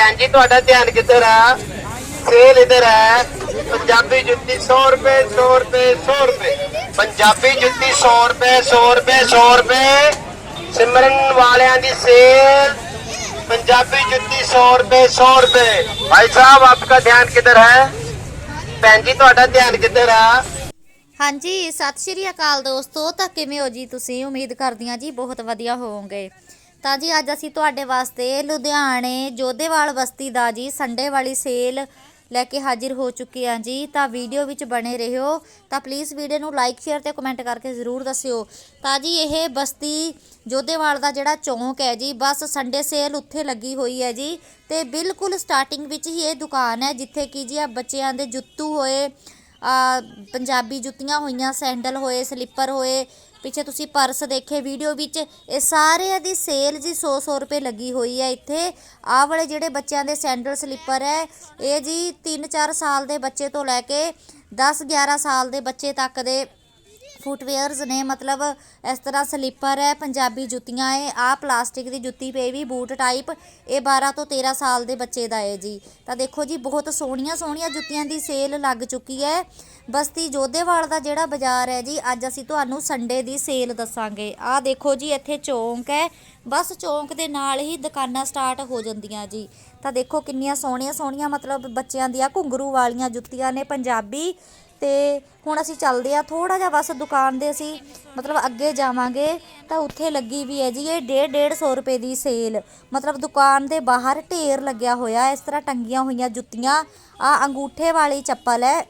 ਭੈਣ ਜੀ ਤੁਹਾਡਾ ਧਿਆਨ ਕਿੱਧਰ ਆ ਸੇਲ ਇਧਰ ਹੈ ਪੰਜਾਬੀ ਜੁੱਤੀ 100 ਰੁਪਏ 100 ਰੁਪਏ 100 ਰੁਪਏ ਪੰਜਾਬੀ ਜੁੱਤੀ 100 ਰੁਪਏ 100 ਰੁਪਏ 100 ਰੁਪਏ ਸਿਮਰਨ ਵਾਲਿਆਂ ਦੀ ਸੇਲ पंजाबी जुत्ती सौ रुपए सौ रुपए भाई साहब आपका ध्यान किधर है ਭੈਣ ਜੀ ਤੁਹਾਡਾ ਧਿਆਨ ਕਿੱਧਰ ਆ ਹਾਂਜੀ ਸਤਿ ਸ਼੍ਰੀ ਅਕਾਲ ਦੋਸਤੋ ਤਾਂ ਕਿਵੇਂ ਹੋ ਜੀ ਤੁਸੀਂ ਉਮੀਦ ਕਰਦੀ ਹਾਂ ਜੀ ਬਹੁਤ ਵਧੀਆ ਹੋਵੋਗੇ ਤਾਂ ਜੀ ਅੱਜ ਅਸੀਂ ਤੁਹਾਡੇ ਵਾਸਤੇ ਲੁਧਿਆਣੇ ਜੋਧੇਵਾਲ ਬਸਤੀ ਦਾ ਜੀ ਸੰਡੇ ਵਾਲੀ ਸੇਲ ਲੈ ਕੇ ਹਾਜ਼ਰ ਹੋ ਚੁੱਕੇ ਹਾਂ ਜੀ। ਤਾਂ ਵੀਡੀਓ ਵਿੱਚ ਬਣੇ ਰਹਿਓ ਤਾਂ ਪਲੀਜ਼ ਵੀਡੀਓ ਨੂੰ ਲਾਈਕ ਸ਼ੇਅਰ ਤੇ ਕਮੈਂਟ ਕਰਕੇ ਜ਼ਰੂਰ ਦੱਸਿਓ। ਤਾਂ ਜੀ ਇਹ ਬਸਤੀ ਜੋਧੇਵਾਲ ਦਾ ਜਿਹੜਾ ਚੌਂਕ ਹੈ ਜੀ, ਬਸ ਸੰਡੇ ਸੇਲ ਉੱਥੇ ਲੱਗੀ ਹੋਈ ਹੈ ਜੀ। ਤੇ ਬਿਲਕੁਲ ਸਟਾਰਟਿੰਗ ਵਿੱਚ ਹੀ ਇਹ ਦੁਕਾਨ ਹੈ, ਜਿੱਥੇ ਕੀ ਜੀ ਆ ਬੱਚਿਆਂ ਦੇ ਜੁੱਤੂ ਹੋਏ ਪੰਜਾਬੀ ਜੁੱਤੀਆਂ ਹੋਈਆਂ, ਸੈਂਡਲ ਹੋਏ, ਸਲੀਪਰ ਹੋਏ ਪਿੱਛੇ ਤੁਸੀਂ ਪਰਸ ਦੇਖੇ ਵੀਡੀਓ ਵਿੱਚ ਇਹ ਸਾਰਿਆਂ ਦੀ ਸੇਲ ਜੀ 100 100 ਰੁਪਏ ਲੱਗੀ ਹੋਈ ਹੈ ਇੱਥੇ। ਆਹ ਵਾਲੇ ਜਿਹੜੇ ਬੱਚਿਆਂ ਦੇ ਸੈਂਡਲ ਸਲੀਪਰ ਹੈ, ਇਹ ਜੀ 3-4 ਸਾਲ ਦੇ ਬੱਚੇ ਤੋਂ ਲੈ ਕੇ 10-11 ਸਾਲ ਦੇ ਬੱਚੇ ਤੱਕ ਦੇ ਫੁੱਟਵੇਅਰਸ ਨੇ ਮਤਲਬ ਇਸ ਤਰ੍ਹਾਂ ਸਲੀਪਰ ਹੈ, ਪੰਜਾਬੀ ਜੁੱਤੀਆਂ ਹੈ ਆ ਪਲਾਸਟਿਕ ਦੀ ਜੁੱਤੀ ਪਈ ਵੀ ਬੂਟ ਟਾਈਪ ਇਹ 12 ਤੋਂ 13 ਸਾਲ ਦੇ ਬੱਚੇ ਦਾ ਹੈ ਜੀ। ਤਾਂ ਦੇਖੋ ਜੀ, ਬਹੁਤ ਸੋਹਣੀਆਂ ਸੋਹਣੀਆਂ ਜੁੱਤੀਆਂ ਦੀ ਸੇਲ ਲੱਗ ਚੁੱਕੀ ਹੈ। ਬਸਤੀ ਜੋਧੇਵਾਲ ਦਾ ਜਿਹੜਾ ਬਾਜ਼ਾਰ ਹੈ ਜੀ, ਅੱਜ ਅਸੀਂ ਤੁਹਾਨੂੰ ਸੰਡੇ ਦੀ ਸੇਲ ਦੱਸਾਂਗੇ। ਆਹ ਦੇਖੋ ਜੀ, ਇੱਥੇ ਚੌਂਕ ਹੈ। ਬਸ ਚੌਂਕ ਦੇ ਨਾਲ ਹੀ ਦੁਕਾਨਾਂ ਸਟਾਰਟ ਹੋ ਜਾਂਦੀਆਂ ਜੀ। ਤਾਂ ਦੇਖੋ ਕਿੰਨੀਆਂ ਸੋਹਣੀਆਂ ਸੋਹਣੀਆਂ ਮਤਲਬ ਬੱਚਿਆਂ ਦੀਆਂ ਘੁੰਗਰੂ ਵਾਲੀਆਂ ਜੁੱਤੀਆਂ ਨੇ ਪੰਜਾਬੀ। ਤੇ ਹੁਣ ਅਸੀਂ ਚੱਲਦੇ ਆ ਥੋੜਾ ਜਿਹਾ ਬਸ ਦੁਕਾਨ ਦੇ ਅਸੀਂ ਮਤਲਬ ਅੱਗੇ ਜਾਵਾਂਗੇ ਤਾਂ ਉੱਥੇ ਲੱਗੀ ਵੀ ਹੈ ਜੀ, ਇਹ 1.5 150 ਰੁਪਏ ਦੀ ਸੇਲ। ਮਤਲਬ ਦੁਕਾਨ ਦੇ ਬਾਹਰ ਢੇਰ ਲੱਗਿਆ ਹੋਇਆ, ਇਸ ਤਰ੍ਹਾਂ ਟੰਗੀਆਂ ਹੋਈਆਂ ਜੁੱਤੀਆਂ। ਆ ਅੰਗੂਠੇ ਵਾਲੀ ਚੱਪਲ ਹੈ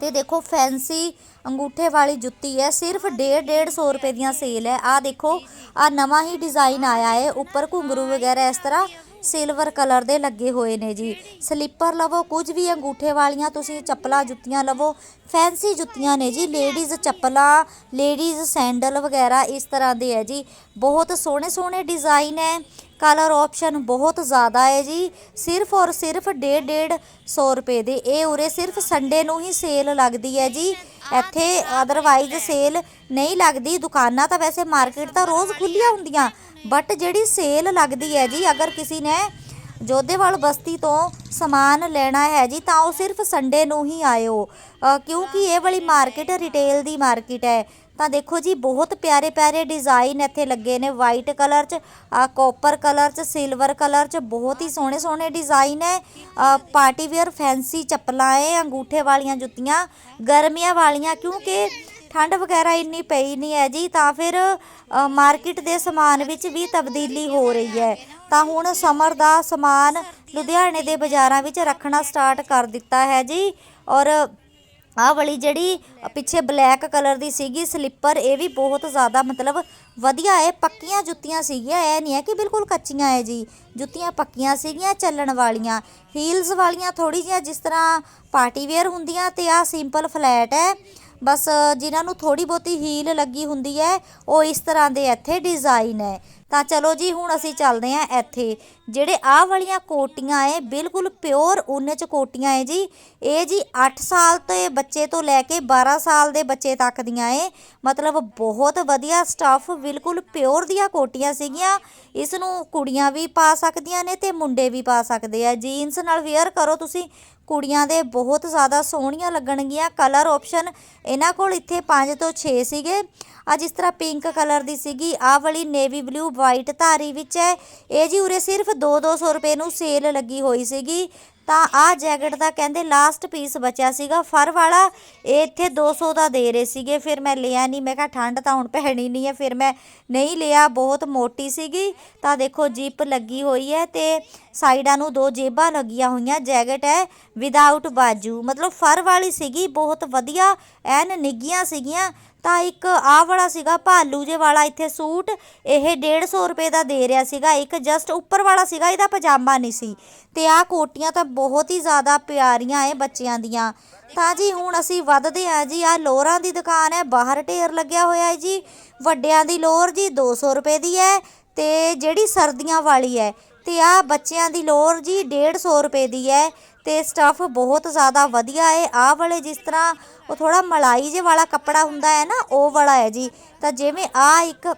ਤੇ ਦੇਖੋ ਫੈਂਸੀ ਅੰਗੂਠੇ ਵਾਲੀ ਜੁੱਤੀ ਹੈ, ਸਿਰਫ 1.5 150 ਰੁਪਏ ਦੀਆਂ ਸੇਲ ਹੈ। ਆ ਦੇਖੋ, ਆ ਨਵਾਂ ਹੀ ਡਿਜ਼ਾਈਨ ਆਇਆ ਹੈ, ਉੱਪਰ ਘੁੰਗਰੂ ਵਗੈਰਾ ਇਸ ਤਰ੍ਹਾਂ ਸਿਲਵਰ ਕਲਰ ਦੇ ਲੱਗੇ ਹੋਏ ਨੇ ਜੀ। ਸਲੀਪਰ ਲਵੋ, ਕੁਝ ਵੀ ਅੰਗੂਠੇ ਵਾਲੀਆਂ ਤੁਸੀਂ ਚੱਪਲਾਂ, ਜੁੱਤੀਆਂ ਲਵੋ, ਫੈਂਸੀ ਜੁੱਤੀਆਂ ਨੇ ਜੀ। ਲੇਡੀਜ਼ ਚੱਪਲਾਂ, ਲੇਡੀਜ਼ ਸੈਂਡਲ ਵਗੈਰਾ ਇਸ ਤਰ੍ਹਾਂ ਦੇ ਹੈ ਜੀ। ਬਹੁਤ ਸੋਹਣੇ ਸੋਹਣੇ ਡਿਜ਼ਾਈਨ ਹੈ। ਕਲਰ ਆਪਸ਼ਨ ਬਹੁਤ ਜ਼ਿਆਦਾ ਹੈ ਜੀ। ਸਿਰਫ ਔਰ ਸਿਰਫ 1.5 150 ਰੁਪਏ ਦੇ। ਇਹ ਉਰੇ ਸਿਰਫ ਸੰਡੇ ਨੂੰ ਹੀ ਸੇਲ ਲੱਗਦੀ ਹੈ ਜੀ। ਇੱਥੇ ਅਦਰਵਾਈਜ਼ ਸੇਲ ਨਹੀਂ ਲੱਗਦੀ। ਦੁਕਾਨਾਂ ਤਾਂ ਵੈਸੇ ਮਾਰਕੀਟ ਤਾਂ ਰੋਜ਼ ਖੁੱਲੀਆਂ ਹੁੰਦੀਆਂ। ਬਟ ਜਿਹੜੀ ਸੇਲ ਲੱਗਦੀ ਹੈ ਜੀ, ਅਗਰ ਕਿਸੇ ਨੇ ਜੋਧੇਵਾਲ ਬਸਤੀ ਤੋਂ ਸਮਾਨ ਲੈਣਾ ਹੈ ਜੀ, ਤਾਂ ਉਹ ਸਿਰਫ ਸੰਡੇ ਨੂੰ ਹੀ ਆਇਓ। ਕਿਉਂਕਿ ਇਹ ਵਾਲੀ ਮਾਰਕੀਟ ਰਿਟੇਲ ਦੀ ਮਾਰਕੀਟ ਹੈ। ਤਾਂ ਦੇਖੋ ਜੀ, ਬਹੁਤ ਪਿਆਰੇ ਪਿਆਰੇ ਡਿਜ਼ਾਈਨ ਇੱਥੇ ਲੱਗੇ ਨੇ। ਵਾਈਟ ਕਲਰ 'ਚ ਆ ਕਾਪਰ ਕਲਰ 'ਚ ਸਿਲਵਰ ਕਲਰ 'ਚ ਬਹੁਤ ਹੀ ਸੋਹਣੇ ਸੋਹਣੇ ਡਿਜ਼ਾਈਨ ਹੈ। ਪਾਰਟੀ ਵੇਅਰ ਫੈਂਸੀ ਚੱਪਲਾਂ ਹੈ, ਅੰਗੂਠੇ ਵਾਲੀਆਂ ਜੁੱਤੀਆਂ, ਗਰਮੀਆਂ ਵਾਲੀਆਂ, ਕਿਉਂਕਿ ਠੰਡ ਵਗੈਰਾ ਇੰਨੀ ਪਈ ਨਹੀਂ ਹੈ ਜੀ, ਤਾਂ ਫਿਰ ਮਾਰਕੀਟ ਦੇ ਸਮਾਨ ਵਿੱਚ ਵੀ ਤਬਦੀਲੀ ਹੋ ਰਹੀ ਹੈ। ਤਾਂ ਹੁਣ ਸਮਰ ਦਾ ਸਮਾਨ ਲੁਧਿਆਣੇ ਦੇ ਬਾਜ਼ਾਰਾਂ ਵਿੱਚ ਰੱਖਣਾ ਸਟਾਰਟ ਕਰ ਦਿੱਤਾ ਹੈ ਜੀ। ਔਰ ਆਹ ਵਾਲੀ ਜਿਹੜੀ ਪਿੱਛੇ ਬਲੈਕ ਕਲਰ ਦੀ ਸੀਗੀ ਸਲੀਪਰ ਇਹ ਵੀ ਬਹੁਤ ਜ਼ਿਆਦਾ ਮਤਲਬ ਵਧੀਆ ਹੈ, ਪੱਕੀਆਂ ਜੁੱਤੀਆਂ ਸੀਗੀਆਂ। ਇਹ ਨਹੀਂ ਹੈ ਕਿ ਬਿਲਕੁਲ ਕੱਚੀਆਂ ਹੈ ਜੀ, ਜੁੱਤੀਆਂ ਪੱਕੀਆਂ ਸੀਗੀਆਂ, ਚੱਲਣ ਵਾਲੀਆਂ। ਹੀਲਸ ਵਾਲੀਆਂ ਥੋੜੀ ਜਿਹੀਆਂ ਜਿਸ ਤਰ੍ਹਾਂ ਪਾਰਟੀ ਵੇਅਰ ਹੁੰਦੀਆਂ ਤੇ ਆ ਸਿੰਪਲ ਫਲੈਟ ਹੈ। ਬਸ ਜਿਨ੍ਹਾਂ ਨੂੰ ਥੋੜੀ ਬਹੁਤੀ ਹੀਲ ਲੱਗੀ ਹੁੰਦੀ ਹੈ, ਉਹ ਇਸ ਤਰ੍ਹਾਂ ਦੇ ਇੱਥੇ ਡਿਜ਼ਾਈਨ ਹੈ। ਤਾਂ ਚਲੋ ਜੀ, ਹੁਣ ਅਸੀਂ ਚੱਲਦੇ ਆਂ ਇੱਥੇ। ਜਿਹੜੇ ਆਹ ਵਾਲੀਆਂ ਕੋਟੀਆਂ ਏ ਬਿਲਕੁਲ ਪਿਓਰ ਉੱਨ ਚ ਕੋਟੀਆਂ ਏ ਜੀ। ਇਹ ਜੀ 8 ਸਾਲ ਤੇ ਬੱਚੇ ਤੋਂ ਲੈ ਕੇ 12 ਸਾਲ ਦੇ ਬੱਚੇ ਤੱਕ ਦੀਆਂ ਏ ਮਤਲਬ ਬਹੁਤ ਵਧੀਆ ਸਟੱਫ ਬਿਲਕੁਲ ਪਿਓਰ ਦੀਆਂ ਕੋਟੀਆਂ ਸੀਗੀਆਂ। ਇਸ ਨੂੰ ਕੁੜੀਆਂ ਵੀ ਪਾ ਸਕਦੀਆਂ ਨੇ ਤੇ ਮੁੰਡੇ ਵੀ ਪਾ ਸਕਦੇ ਆ। ਜੀਨਸ ਨਾਲ ਵੇਅਰ ਕਰੋ ਤੁਸੀਂ। ਕੁੜੀਆਂ ਦੇ ਬਹੁਤ ਜ਼ਿਆਦਾ ਸੋਹਣੀਆਂ ਲੱਗਣਗੀਆਂ ਕਲਰ ਆਪਸ਼ਨ ਇਹਨਾਂ ਕੋਲ ਇੱਥੇ 5 ਤੋਂ 6 ਸੀਗੇ। ਆ ਜਿਸ ਤਰ੍ਹਾਂ ਪਿੰਕ ਕਲਰ ਦੀ ਸੀਗੀ ਆਹ ਵਾਲੀ ਨੇਵੀ ਬਲੂ ਵਾਈਟ ਧਾਰੀ ਵਿੱਚ ਹੈ। ਇਹ ਜੀ ਉਰੇ ਸਿਰਫ 2-200 ਰੁਪਏ ਨੂੰ ਸੇਲ ਲੱਗੀ ਹੋਈ ਸੀਗੀ। ਤਾਂ ਆਹ ਜੈਕਟ ਦਾ ਕਹਿੰਦੇ ਲਾਸਟ ਪੀਸ ਬਚਿਆ ਸੀਗਾ। ਫਰ ਵਾਲਾ ਇਹ ਇੱਥੇ 200 ਦਾ ਦੇ ਰਹੇ ਸੀਗੇ। ਫਿਰ ਮੈਂ ਲਿਆ ਨਹੀਂ। ਮੈਂ ਕਿਹਾ ਠੰਡ ਤਾਂ ਹੁਣ ਪੈਣੀ ਨਹੀਂ ਹੈ। ਫਿਰ ਮੈਂ ਨਹੀਂ ਲਿਆ। ਬਹੁਤ ਮੋਟੀ ਸੀਗੀ। ਤਾਂ ਦੇਖੋ ਜਿਪ ਲੱਗੀ ਹੋਈ ਹੈ ਤੇ ਸਾਈਡਾਂ ਨੂੰ ਦੋ ਜੇਬਾਂ ਲੱਗੀਆਂ ਹੋਈਆਂ। ਜੈਕਟ ਹੈ ਵਿਦਆਊਟ ਬਾਜੂ। ਮਤਲਬ ਫਰ ਵਾਲੀ ਸੀਗੀ। ਬਹੁਤ ਵਧੀਆ ਐਨ ਨਿੱਗੀਆਂ ਸੀਗੀਆਂ। ਤਾਂ ਇੱਕ ਆਹ ਵਾਲਾ ਸੀਗਾ ਭਾਲੂ ਜੇ ਵਾਲਾ, ਇੱਥੇ ਸੂਟ ਇਹ 150 ਰੁਪਏ ਦਾ ਦੇ ਰਿਹਾ ਸੀਗਾ, ਇੱਕ ਜਸਟ ਉੱਪਰ ਵਾਲਾ ਸੀਗਾ, ਇਹਦਾ ਪਜਾਮਾ ਨਹੀਂ ਸੀ। ਤੇ ਆਹ ਕੋਟੀਆਂ ਤਾਂ ਬਹੁਤ ਹੀ ਜ਼ਿਆਦਾ ਪਿਆਰੀਆਂ ਏ ਬੱਚਿਆਂ ਦੀਆਂ। ਤਾਂ ਜੀ ਹੁਣ ਅਸੀਂ ਵੱਧਦੇ ਆ ਜੀ, ਆਹ ਲੋਰਾਂ ਦੀ ਦੁਕਾਨ ਹੈ ਬਾਹਰ ਢੇਰ ਲੱਗਿਆ ਹੋਇਆ ਹੈ ਜੀ। ਵੱਡਿਆਂ ਦੀ ਲੋਰ ਜੀ 200 ਰੁਪਏ ਦੀ ਹੈ ਤੇ ਜਿਹੜੀ ਸਰਦੀਆਂ ਵਾਲੀ ਹੈ ਤੇ ਆ ਬੱਚਿਆਂ ਦੀ ਲੋਰ ਜੀ 150 ਰੁਪਏ ਦੀ ਹੈ ਤੇ ਸਟੱਫ ਬਹੁਤ ਜ਼ਿਆਦਾ ਵਧੀਆ ਹੈ ਆਹ ਵਾਲੇ ਜਿਸ ਤਰ੍ਹਾਂ ਉਹ ਥੋੜਾ ਮਲਾਈ ਜੇ ਵਾਲਾ ਕੱਪੜਾ ਹੁੰਦਾ ਹੈ ਨਾ, ਉਹ ਵਾਲਾ ਹੈ ਜੀ। ਤਾਂ ਜਿਵੇਂ ਆ ਇੱਕ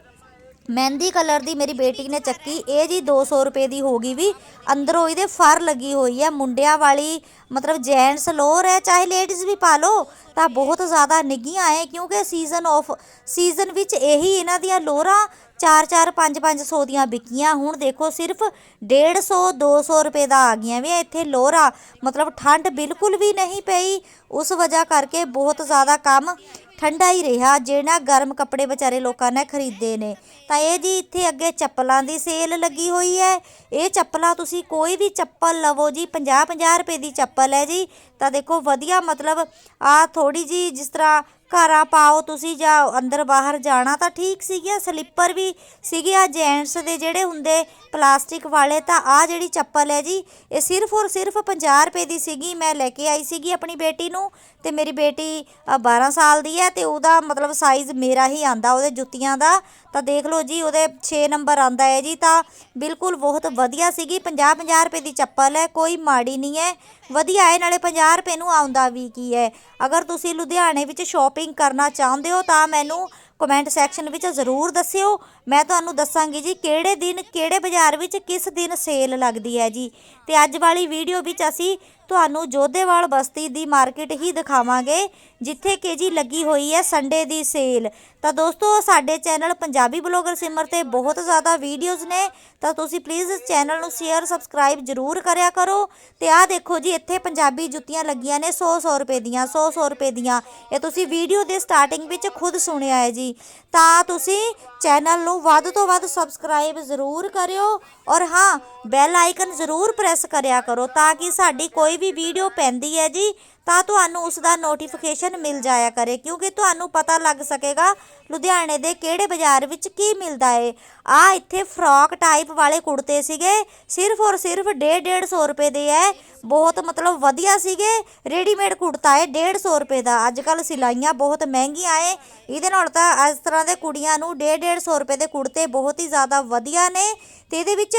ਮਹਿੰਦੀ ਕਲਰ ਦੀ ਮੇਰੀ ਬੇਟੀ ਨੇ ਚੱਕੀ, ਇਹ ਜੀ 200 ਰੁਪਏ ਦੀ ਹੋ ਗਈ ਵੀ। ਅੰਦਰੋਂ ਇਹਦੇ ਫਰ ਲੱਗੀ ਹੋਈ ਹੈ ਮੁੰਡਿਆਂ ਵਾਲੀ ਮਤਲਬ ਜੈਂਟਸ ਲੋਅਰ ਹੈ ਚਾਹੇ ਲੇਡੀਜ਼ ਵੀ ਪਾ ਲਓ ਤਾਂ ਬਹੁਤ ਜ਼ਿਆਦਾ ਨਿੱਘੀਆਂ ਹੈ ਕਿਉਂਕਿ ਸੀਜ਼ਨ ਆਫ ਸੀਜ਼ਨ ਵਿੱਚ ਇਹੀ ਇਹਨਾਂ ਦੀਆਂ ਲੋਅਰਾਂ 4-4 5-500 ਦੀਆਂ ਵਿਕੀਆਂ। ਹੁਣ ਦੇਖੋ ਸਿਰਫ 150 200 ਰੁਪਏ ਦਾ ਆ ਗਈਆਂ ਵੀ ਇੱਥੇ ਲੋਅਰਾਂ ਮਤਲਬ ਠੰਡ ਬਿਲਕੁਲ ਵੀ ਨਹੀਂ ਪਈ। ਉਸ ਵਜ੍ਹਾ ਕਰਕੇ ਬਹੁਤ ਜ਼ਿਆਦਾ ਕੰਮ ਠੰਡਾ ਹੀ ਰਿਹਾ ਜਿਹੜਾ ਗਰਮ ਕੱਪੜੇ ਵਿਚਾਰੇ ਲੋਕਾਂ ਨੇ ਖਰੀਦੇ ਨੇ। ਤਾਂ ਇਹ ਜੀ ਇੱਥੇ ਅੱਗੇ ਚੱਪਲਾਂ ਦੀ ਸੇਲ ਲੱਗੀ ਹੋਈ ਹੈ ਇਹ ਚੱਪਲਾਂ ਤੁਸੀਂ ਕੋਈ ਵੀ ਚੱਪਲ ਲਵੋ ਜੀ 50 50 ਰੁਪਏ ਦੀ ਚੱਪਲ ਹੈ ਜੀ। ਤਾਂ ਦੇਖੋ ਵਧੀਆ ਮਤਲਬ ਆ ਥੋੜੀ ਜੀ ਜਿਸ ਤਰ੍ਹਾਂ ਘਰਾਂ ਪਾਓ ਤੁਸੀਂ ਜਾਂ ਅੰਦਰ ਬਾਹਰ ਜਾਣਾ ਤਾਂ ਠੀਕ ਸੀਗੀਆਂ ਸਲੀਪਰ ਵੀ ਸੀਗੇ ਆ ਜੈਂਟਸ ਦੇ ਜਿਹੜੇ ਹੁੰਦੇ ਪਲਾਸਟਿਕ ਵਾਲੇ ਤਾਂ ਆ ਜਿਹੜੀ ਚੱਪਲ ਹੈ ਜੀ ਇਹ ਸਿਰਫ ਔਰ ਸਿਰਫ 50 ਰੁਪਏ ਦੀ ਸੀਗੀ ਮੈਂ ਲੈ ਕੇ ਆਈ ਸੀਗੀ ਆਪਣੀ ਬੇਟੀ ਨੂੰ ਤੇ ਮੇਰੀ ਬੇਟੀ ਅ, 12 ਸਾਲ ਦੀ ਹੈ ਤੇ ਉਹਦਾ ਮਤਲਬ ਸਾਈਜ਼ ਮੇਰਾ ਹੀ ਆਂਦਾ ਉਹਦੇ ਜੁੱਤੀਆਂ ਦਾ ਤਾਂ ਦੇਖ ਲਓ ਜੀ, ਉਹਦੇ 6 ਨੰਬਰ ਆਂਦਾ ਹੈ ਜੀ, ਤਾਂ ਬਿਲਕੁਲ ਬਹੁਤ ਵਧੀਆ ਸੀਗੀ। 50 50 ਰੁਪਏ ਦੀ ਚੱਪਲ ਹੈ, ਕੋਈ ਮਾੜੀ ਨਹੀਂ ਹੈ। ਵਧੀਆ ਹੈ, ਨਾਲੇ 50 ਰੁਪਏ ਨੂੰ ਆਉਂਦਾ ਵੀ ਕੀ ਹੈ। ਅਗਰ ਤੁਸੀਂ ਲੁਧਿਆਣੇ ਵਿੱਚ ਸ਼ਾਪਿੰਗ ਕਰਨਾ ਚਾਹੁੰਦੇ ਹੋ, ਤਾਂ ਮੈਨੂੰ ਕਮੈਂਟ ਸੈਕਸ਼ਨ ਵਿੱਚ ਜ਼ਰੂਰ ਦੱਸਿਓ। ਮੈਂ ਤੁਹਾਨੂੰ ਦੱਸਾਂਗੀ ਜੀ, ਕਿਹੜੇ ਦਿਨ, ਕਿਹੜੇ ਬਾਜ਼ਾਰ ਵਿੱਚ ਕਿਸ ਦਿਨ ਸੇਲ ਲੱਗਦੀ ਹੈ ਜੀ। ਤੇ ਅੱਜ ਵਾਲੀ ਵੀਡੀਓ ਵਿੱਚ ਅਸੀਂ ਤੁਹਾਨੂੰ ਜੋਧੇਵਾਲ ਬਸਤੀ ਦੀ ਮਾਰਕੀਟ ਹੀ ਦਿਖਾਵਾਂਗੇ, ਜਿੱਥੇ ਕਿ ਜੀ ਲੱਗੀ ਹੋਈ ਹੈ ਸੰਡੇ ਦੀ ਸੇਲ ਤਾਂ ਦੋਸਤੋ, ਸਾਡੇ ਚੈਨਲ ਪੰਜਾਬੀ ਬਲੌਗਰ ਸਿਮਰ ਤੇ ਬਹੁਤ ਜ਼ਿਆਦਾ ਵੀਡੀਓਜ਼ ਨੇ। ਤਾਂ ਤੁਸੀਂ ਪਲੀਜ਼ ਇਸ ਚੈਨਲ ਨੂੰ ਸ਼ੇਅਰ ਸਬਸਕ੍ਰਾਈਬ ਜ਼ਰੂਰ ਕਰਿਆ ਕਰੋ। ਤੇ ਆਹ ਦੇਖੋ ਜੀ, ਇੱਥੇ ਪੰਜਾਬੀ ਜੁੱਤੀਆਂ ਲੱਗੀਆਂ ਨੇ 100 100 ਰੁਪਏ ਦੀਆਂ 100 100 ਰੁਪਏ ਦੀਆਂ। ਇਹ ਤੁਸੀਂ ਵੀਡੀਓ ਦੇ ਸਟਾਰਟਿੰਗ ਵਿੱਚ ਖੁਦ ਸੁਣਿਆ ਹੈ ਜੀ। ਤਾਂ ਤੁਸੀਂ ਚੈਨਲ ਨੂੰ ਵੱਧ ਤੋਂ ਵੱਧ ਸਬਸਕ੍ਰਾਈਬ ਜ਼ਰੂਰ ਕਰਿਓ। ਔਰ ਹਾਂ ਬੈਲ ਆਈਕਨ ਜ਼ਰੂਰ ਪ੍ਰੈਸ ਕਰਿਆ ਕਰੋ, ਤਾਂ ਕਿ ਸਾਡੀ ਕੋਈ ਵੀ ਵੀਡੀਓ ਪੈਂਦੀ ਹੈ ਜੀ, ਤਾਂ ਤੁਹਾਨੂੰ ਉਸ ਦਾ ਨੋਟੀਫਿਕੇਸ਼ਨ ਮਿਲ ਜਾਇਆ ਕਰੇ, ਕਿਉਂਕਿ ਤੁਹਾਨੂੰ ਪਤਾ ਲੱਗ ਸਕੇਗਾ ਲੁਧਿਆਣੇ ਦੇ ਕਿਹੜੇ ਬਾਜ਼ਾਰ ਵਿੱਚ ਕੀ ਮਿਲਦਾ ਏ। ਆ ਇੱਥੇ ਫਰੋਕ ਟਾਈਪ ਵਾਲੇ ਕੁੜਤੇ ਸੀਗੇ, ਸਿਰਫ ਔਰ ਸਿਰਫ 1.5 150 ਰੁਪਏ ਦੇ ਹੈ ਬਹੁਤ ਮਤਲਬ ਵਧੀਆ ਸੀਗੇ। ਰੈਡੀਮੇਡ ਕੁੜਤਾ ਏ 150 ਰੁਪਏ ਦਾ। ਅੱਜ ਕੱਲ ਸਿਲਾਈਆਂ ਬਹੁਤ ਮਹਿੰਗੀਆਂ ਏ। ਇਹਦੇ ਨਾਲ ਤਾਂ ਇਸ ਤਰ੍ਹਾਂ ਦੇ ਕੁੜੀਆਂ ਨੂੰ 1.5 150 ਰੁਪਏ ਦੇ ਕੁੜਤੇ ਬਹੁਤ ਹੀ ਜ਼ਿਆਦਾ ਵਧੀਆ ਨੇ। ਤੇ ਇਹਦੇ ਵਿੱਚ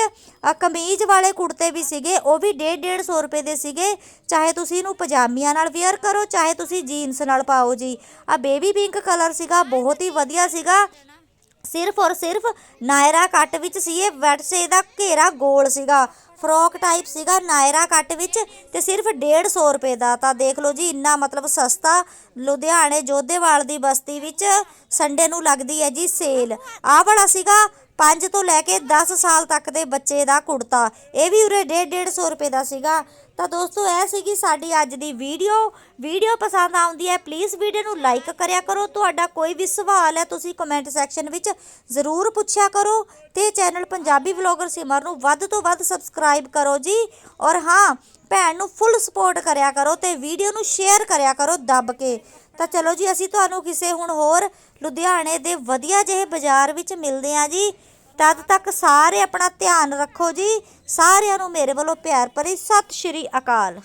ਕਮੀਜ਼ ਵਾਲੇ ਕੁੜਤੇ ਵੀ ਸੀਗੇ, ਉਹ ਵੀ 1.5 150 ਰੁਪਏ ਦੇ ਸੀਗੇ। ਚਾਹੇ ਤੁਸੀਂ ਇਹਨੂੰ ਪਜਾਮੀਆਂ ਨਾਲ ਵੇਅਰ ਕਰੋ, ਚਾਹੇ ਤੁਸੀਂ ਜੀਨਸ ਨਾਲ ਪਾਓ ਜੀ। ਆ ਬੇਬੀ ਪਿੰਕ ਕਲਰ ਸੀਗਾ, ਬਹੁਤ ਹੀ ਵਧੀਆ ਸੀਗਾ। ਸਿਰਫ ਔਰ ਸਿਰਫ ਨਾਇਰਾ ਕੱਟ ਵਿੱਚ ਸੀ ਇਹ ਵੈਟਸੇ ਦਾ ਘੇਰਾ ਗੋਲ ਸੀਗਾ। ਫਰੋਕ ਟਾਈਪ ਸੀਗਾ, ਨਾਇਰਾ ਕੱਟ ਵਿੱਚ ਤੇ ਸਿਰਫ 150 ਰੁਪਏ ਦਾ ਤਾਂ ਦੇਖ ਲਓ ਜੀ, ਇੰਨਾ ਮਤਲਬ ਸਸਤਾ ਲੁਧਿਆਣੇ ਜੋਧੇਵਾਲ ਦੀ ਬਸਤੀ ਵਿੱਚ ਸੰਡੇ ਨੂੰ ਲੱਗਦੀ ਹੈ ਜੀ ਸੇਲ। ਆਹ ਵਾਲਾ ਸੀਗਾ 5 ਤੋਂ ਲੈ ਕੇ 10 ਸਾਲ ਤੱਕ ਦੇ ਬੱਚੇ ਦਾ ਕੁੜਤਾ। ਇਹ ਵੀ ਉਰੇ 1.5 150 ਰੁਪਏ ਦਾ ਸੀਗਾ। ਤਾਂ ਦੋਸਤੋ, ਇਹ ਸੀਗੀ ਸਾਡੀ ਅੱਜ ਦੀ ਵੀਡੀਓ। ਵੀਡੀਓ ਪਸੰਦ ਆਉਂਦੀ ਹੈ ਪਲੀਜ਼ ਵੀਡੀਓ ਨੂੰ ਲਾਈਕ ਕਰਿਆ ਕਰੋ। ਤੁਹਾਡਾ ਕੋਈ ਵੀ ਸਵਾਲ ਹੈ, ਤੁਸੀਂ ਕਮੈਂਟ ਸੈਕਸ਼ਨ ਵਿੱਚ ਜ਼ਰੂਰ ਪੁੱਛਿਆ ਕਰੋ। ਤੇ ਚੈਨਲ ਪੰਜਾਬੀ ਵਲੌਗਰ ਸਿਮਰ ਨੂੰ ਵੱਧ ਤੋਂ ਵੱਧ ਸਬਸਕ੍ਰਾਈਬ ਕਰੋ ਜੀ। ਔਰ ਹਾਂ, ਭੈਣ ਨੂੰ ਫੁੱਲ ਸਪੋਰਟ ਕਰਿਆ ਕਰੋ ਤੇ ਵੀਡੀਓ ਨੂੰ ਸ਼ੇਅਰ ਕਰਿਆ ਕਰੋ ਦੱਬ ਕੇ। ਤਾਂ ਚਲੋ ਜੀ, ਅਸੀਂ ਤੁਹਾਨੂੰ ਕਿਸੇ ਹੁਣ ਹੋਰ ਲੁਧਿਆਣੇ ਦੇ ਵਧੀਆ ਜਿਹੇ ਬਾਜ਼ਾਰ ਵਿੱਚ ਮਿਲਦੇ ਹਾਂ ਜੀ। ਤਦ ਤੱਕ ਸਾਰੇ ਆਪਣਾ ਧਿਆਨ ਰੱਖੋ ਜੀ। ਸਾਰਿਆਂ ਨੂੰ ਮੇਰੇ ਵੱਲੋਂ ਪਿਆਰ ਭਰੀ ਸਤਿ ਸ਼੍ਰੀ ਅਕਾਲ।